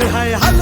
海啊！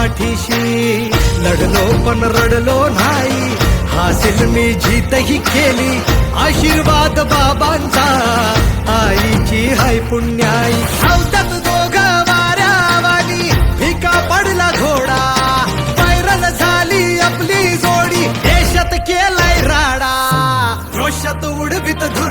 पाठीशी. लढलो पण रडलो नाही. हासिल मी जीतही केली. आशीर्वाद बाबांचा. आईची हाय पुण्याई. हौतात दोघ वाऱ्यावाली. भिका पडला घोडा. व्हायरल झाली आपली जोडी. देशात केलाय राडा. रोषात उडवीत धुर.